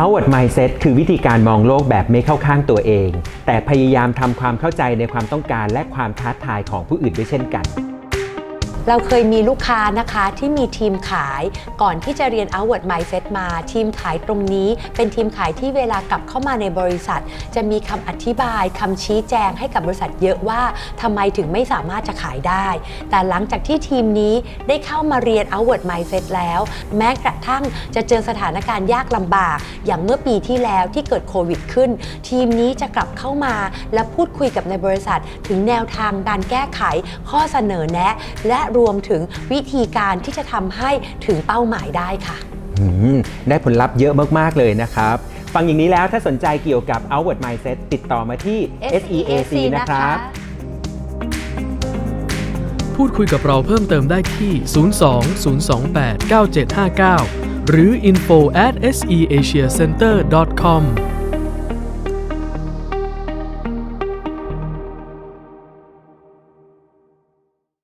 Outward Mindset คือวิธีการมองโลกแบบไม่เข้าข้างตัวเอง แต่พยายามทำความเข้าใจในความต้องการและความท้าทายของผู้อื่นด้วยเช่นกัน เราเคยมีลูกค้านะคะที่มีทีมขายก่อนที่จะเรียน Outward Mindset มา ทีมขายตรงนี้ เป็นทีมขายที่เวลากลับเข้ามาในบริษัท จะมีคำอธิบายคำชี้แจงให้กับบริษัทเยอะว่าทำไมถึงไม่สามารถจะขายได้ แต่หลังจากที่ทีมนี้ได้เข้ามาเรียน Outward Mindset แล้ว แม้กระทั่งจะเจอสถานการณ์ยากลำบาก อย่างเมื่อปีที่แล้วที่เกิดโควิดขึ้น ทีมนี้จะกลับเข้ามาและพูดคุยกับในบริษัท ถึงแนวทางการแก้ไขข้อเสนอแนะและรวมถึงวิธีการที่จะทำให้ถึงเป้าหมายได้ค่ะ อืมได้ผลลัพธ์เยอะมาก ๆ เลยนะครับ ฟังอย่างนี้แล้วถ้าสนใจเกี่ยวกับ Outward Mindset ติดต่อมาที่ SEAC นะครับ พูดคุยกับเราเพิ่มเติมได้ที่ 02 028 9759 หรือ info at seasiacenter.com